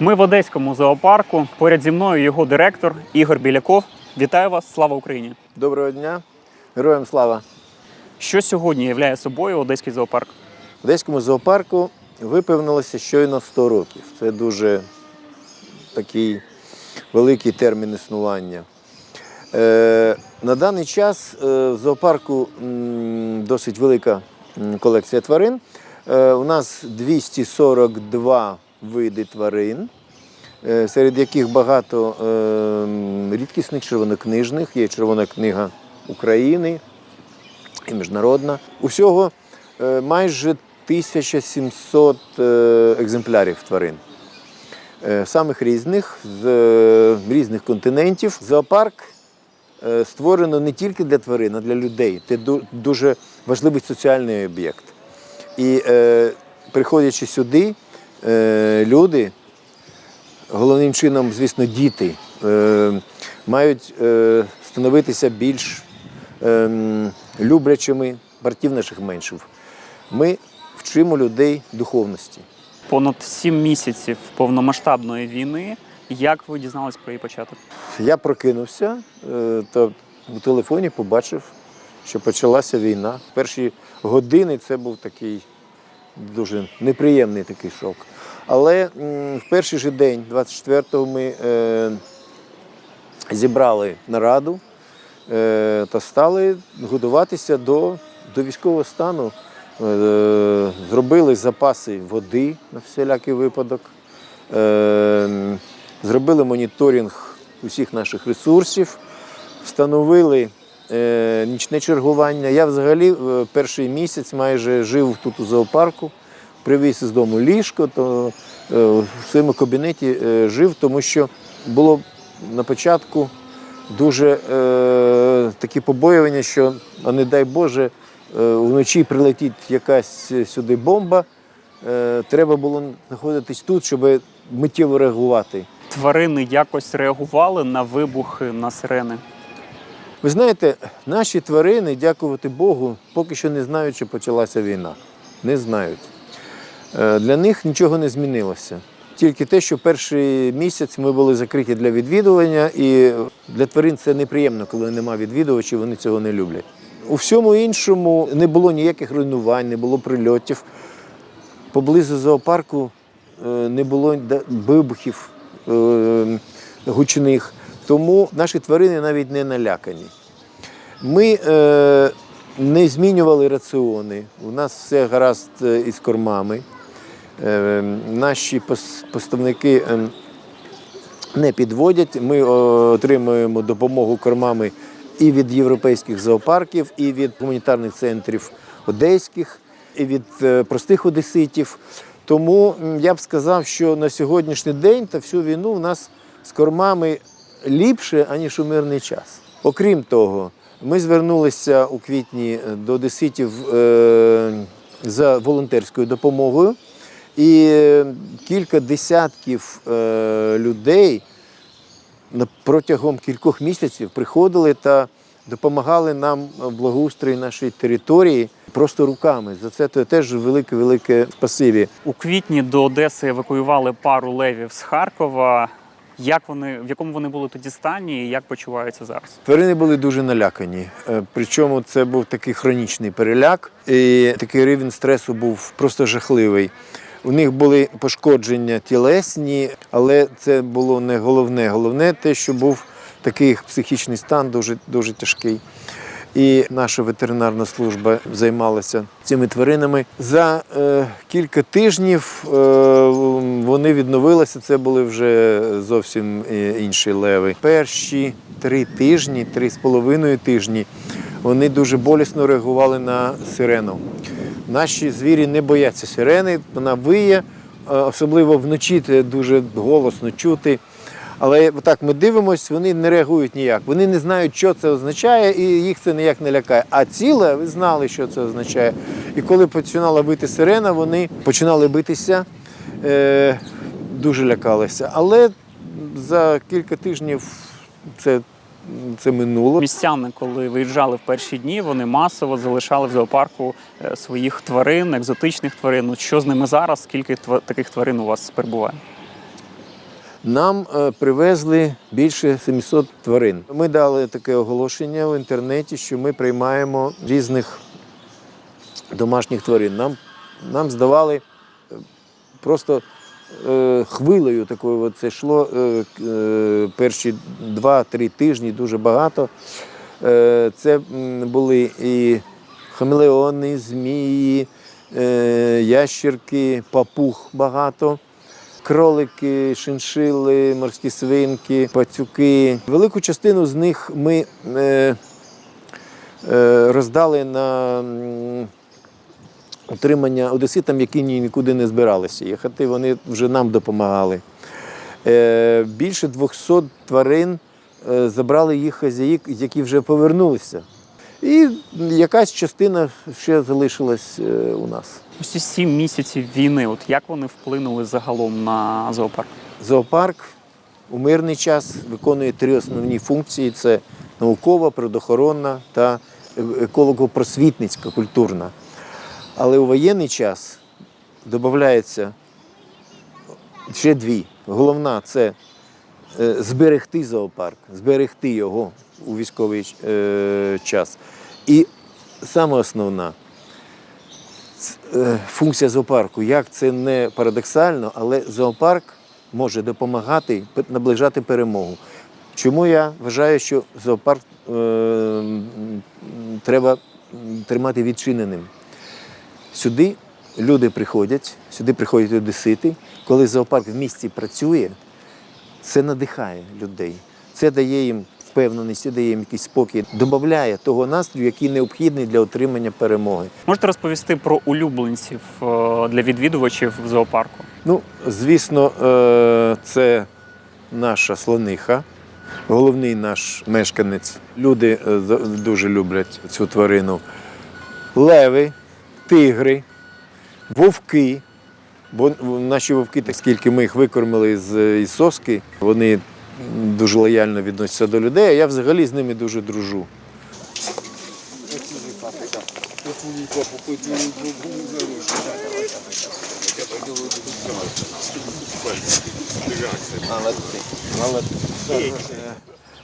Ми в Одеському зоопарку. Поряд зі мною його директор Ігор Біляков. Вітаю вас! Слава Україні! Доброго дня, героям слава! Що сьогодні являє собою Одеський зоопарк? В Одеському зоопарку виповнилося щойно 100 років. Це дуже такий великий термін існування. Е, на даний час е, в зоопарку досить велика колекція тварин. Е, у нас 242 види тварин, е, серед яких багато е, рідкісних червонокнижних. Є Червона книга України і міжнародна. Усього е, майже 1700 е, екземплярів тварин. Самих різних, з різних континентів. Зоопарк створено не тільки для тварин, а для людей. Це дуже важливий соціальний об'єкт. І приходячи сюди, люди, головним чином, звісно, діти, е, мають е, становитися більш ем, люблячими, братів наших менших. Ми вчимо людей духовності. Понад сім місяців повномасштабної війни. Як ви дізнались про її початок? Я прокинувся е, та у телефоні побачив, що почалася війна. Перші години це був такий дуже неприємний такий шок. Але в перший же день, 24-го, ми е, зібрали нараду е, та стали готуватися до, до військового стану. Е, зробили запаси води на всілякий випадок. Е, зробили моніторинг усіх наших ресурсів, встановили е, нічне чергування. Я взагалі е, перший місяць майже жив тут у зоопарку, привіз із дому ліжко, то е, в своєму кабінеті е, жив, тому що було на початку дуже е, такі побоювання, що, а не дай Боже, вночі прилетить якась сюди бомба. Е, треба було знаходитись тут, щоб миттєво реагувати. Тварини якось реагували на вибухи, на сирени. Ви знаєте, наші тварини, дякувати Богу, поки що не знають, що почалася війна. Не знають. Е, Для них нічого не змінилося. Тільки те, що перший місяць ми були закриті для відвідування, і для тварин це неприємно, коли нема відвідувачів, вони цього не люблять. У всьому іншому не було ніяких руйнувань, не було прильотів. Поблизу зоопарку е, не було вибухів е, гучних, тому наші тварини навіть не налякані. Ми не змінювали раціони. У нас все гаразд із кормами. Е, наші поставники е, не підводять. Ми отримуємо допомогу кормами і від європейських зоопарків, і від гуманітарних центрів одеських, і від е, простих одеситів. Тому я б сказав, що на сьогоднішній день та всю війну в нас з кормами ліпше, аніж у мирний час. Окрім того, ми звернулися у квітні е, до одеситів е, за волонтерською допомогою. І е, кілька десятків е, людей на- протягом кількох місяців приходили та допомагали нам в благоустрої нашої території просто руками. За це те- теж велике-велике спасибі. У квітні до Одеси евакуювали пару левів з Харкова. Як вони в якому вони були тоді стані і як почуваються зараз? Тварини були дуже налякані. Е, Причому це був такий хронічний переляк, і такий рівень стресу був просто жахливий. У них були пошкодження тілесні, але це було не головне. Головне те, що був такий психічний стан дуже, дуже тяжкий. І наша ветеринарна служба займалася цими тваринами. За е, кілька тижнів е, вони відновилися. Це були вже зовсім е, інші леви. Перші три тижні, три з половиною тижні, вони дуже болісно реагували на сирену. Наші звірі не бояться сирени, вона виє, е, особливо вночі це дуже голосно чути. Але так ми дивимося, вони не реагують ніяк. Вони не знають, що це означає, і їх це ніяк не лякає. А ціле ви знали, що це означає. І коли починала бити сирена, вони починали битися, е, дуже лякалися. Але за кілька тижнів це, це минуло. Містяни, коли виїжджали в перші дні, вони масово залишали в зоопарку е, своїх тварин, екзотичних тварин. От Що з ними зараз? Скільки таких тварин у вас перебуває? нам е, привезли більше 700 тварин. Ми дали таке оголошення в інтернеті, що ми приймаємо різних домашніх тварин. Нам, нам здавали е, просто хвилею такою. Це йшло е, е, перші 2-3 тижні дуже багато. Е, це були і хамелеони, змії, е, ящірки, папуг багато. Кролики, шиншили, морські свинки, пацюки. Велику частину з них ми е, е, роздали на м, утримання одеситам, які нікуди не збиралися їхати. Вони вже нам допомагали. Е, більше 200 тварин е, забрали їх хазяї, які вже повернулися. І якась частина ще залишилась е, у нас. Ось ці сім місяців війни. От як вони вплинули загалом на зоопарк? Зоопарк у мирний час виконує три основні функції: це наукова, природоохоронна та еколого-просвітницька, культурна. Але у воєнний час додається ще дві. Головна це е, зберегти зоопарк, зберегти його у військовий е, час. І саме основна е, функція зоопарку. Як це не парадоксально, але зоопарк може допомагати наближати перемогу. Чому я вважаю, що зоопарк е, треба тримати відчиненим? Сюди люди приходять, сюди приходять одесити. Коли зоопарк в місті працює, це надихає людей. Це дає їм впевненість, дає їм якийсь спокій, додає того настрою, який необхідний для отримання перемоги. Можете розповісти про улюбленців е, для відвідувачів в зоопарку? Ну, звісно, е, це наша слониха, головний наш мешканець. Люди е, дуже люблять цю тварину. Леви, тигри, вовки. Бо наші вовки, так скільки ми їх викормили з із соски, вони дуже лояльно відносяться до людей, а я взагалі з ними дуже дружу.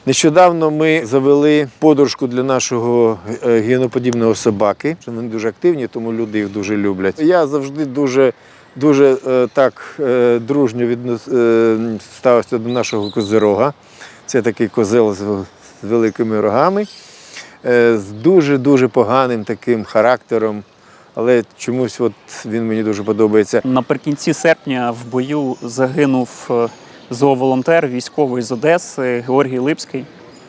Нещодавно ми завели подружку для нашого е, геноподібного собаки. Вони дуже активні, тому люди їх дуже люблять. Я завжди дуже, дуже е, так е, дружньо ставився до нашого козирога. Це такий козел з, великими рогами, з дуже-дуже поганим таким характером. Але чомусь от він мені дуже подобається. Наприкінці серпня в бою загинув зооволонтер, військовий з Одеси Георгій Липський.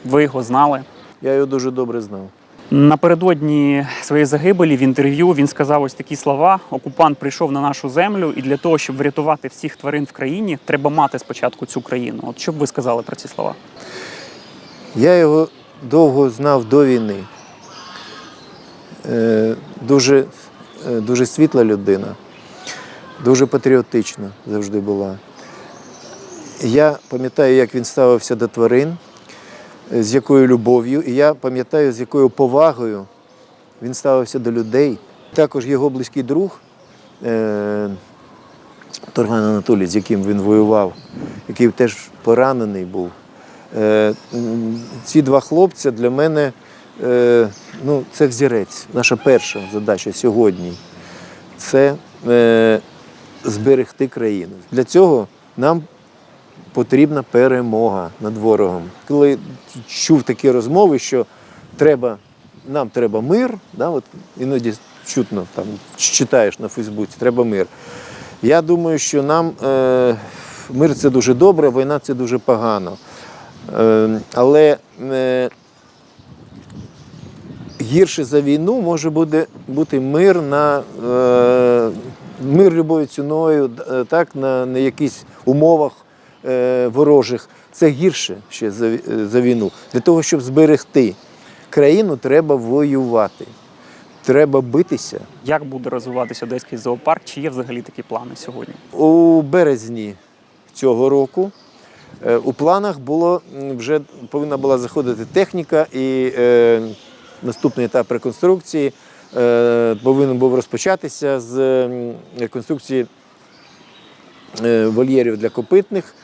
Ви його знали. Я його дуже добре знав. Напередодні своєї загибелі в інтерв'ю він сказав ось такі слова: окупант прийшов на нашу землю, і для того, щоб врятувати всіх тварин в країні, треба мати спочатку цю країну. От що б ви сказали про ці слова? Я його довго знав до війни. Е, Дуже, е, дуже світла людина, дуже патріотична завжди була. Я пам'ятаю, як він ставився до тварин, з якою любов'ю, і я пам'ятаю, з якою повагою він ставився до людей. Також його близький друг е, Торган Анатолій, з яким він воював, який теж поранений був. Е, Ці два хлопця для мене е, ну, це взірець. Наша перша задача сьогодні це зберегти країну. Для цього нам потрібна перемога над ворогом. Коли чув такі розмови, що треба, нам треба мир, да, от іноді чутно там читаєш на Фейсбуці, треба мир. Я думаю, що нам е, мир це дуже добре, війна це дуже погано. Е, але е, гірше за війну може буде бути мир на е, мир любою ціною, е, так, на, на якісь умовах ворожих. Це гірше ще за, за війну. Для того, щоб зберегти країну, треба воювати. Треба битися. Як буде розвиватися одеський зоопарк? Чи є взагалі такі плани сьогодні? У березні цього року е, у планах було вже повинна була заходити техніка, і е, наступний етап реконструкції е, повинен був розпочатися з реконструкції е, вольєрів для копитних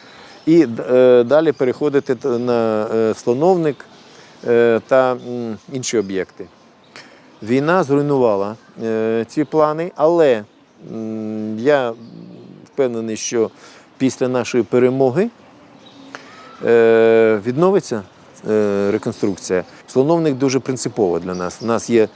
і е, далі переходити на е, слоновник е, та інші об'єкти. Війна зруйнувала ці плани, але я впевнений, що після нашої перемоги відновиться реконструкція. Слоновник дуже принципово для нас. У нас є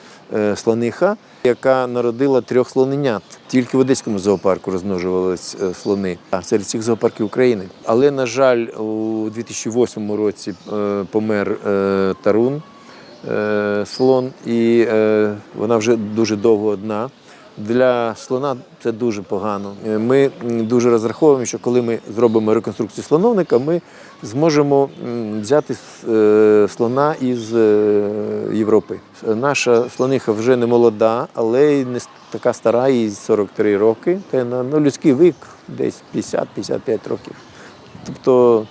слониха, яка народила трьох слоненят. Тільки в Одеському зоопарку розмножувались е, слони серед всіх зоопарків України. Але, на жаль, у 2008 році е, помер е, Тарун е, слон, і е, вона вже дуже довго одна. Для слона це дуже погано. Е, Ми дуже розраховуємо, що коли ми зробимо реконструкцію слоновника, ми зможемо взяти е, слона із е, Європи. Наша слониха вже не молода, але й не така стара, їй 43 роки. Та на ну, людський вік десь 50-55 років. Тобто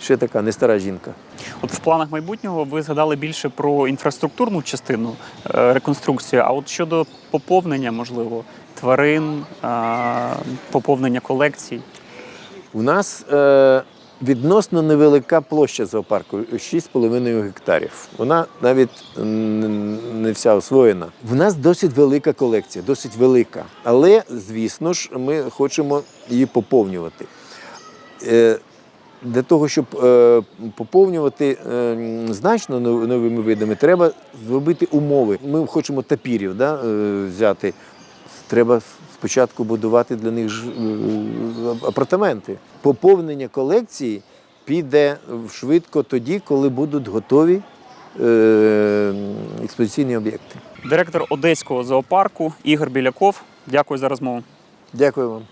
ще така не стара жінка. От в планах майбутнього ви згадали більше про інфраструктурну частину е, реконструкції, а от щодо поповнення, можливо, тварин, е, поповнення колекцій. У нас е, відносно невелика площа зоопарку 6,5 гектарів. Вона навіть не вся освоєна. В нас досить велика колекція, досить велика. Але, звісно ж, ми хочемо її поповнювати. Е, для того, щоб е, поповнювати е, значно новими видами, треба зробити умови. Ми хочемо тапірів да, е, взяти. Треба спочатку будувати для них апартаменти. Поповнення колекції піде швидко тоді, коли будуть готові експозиційні об'єкти. Директор Одеського зоопарку Ігор Біляков. Дякую за розмову. Дякую вам.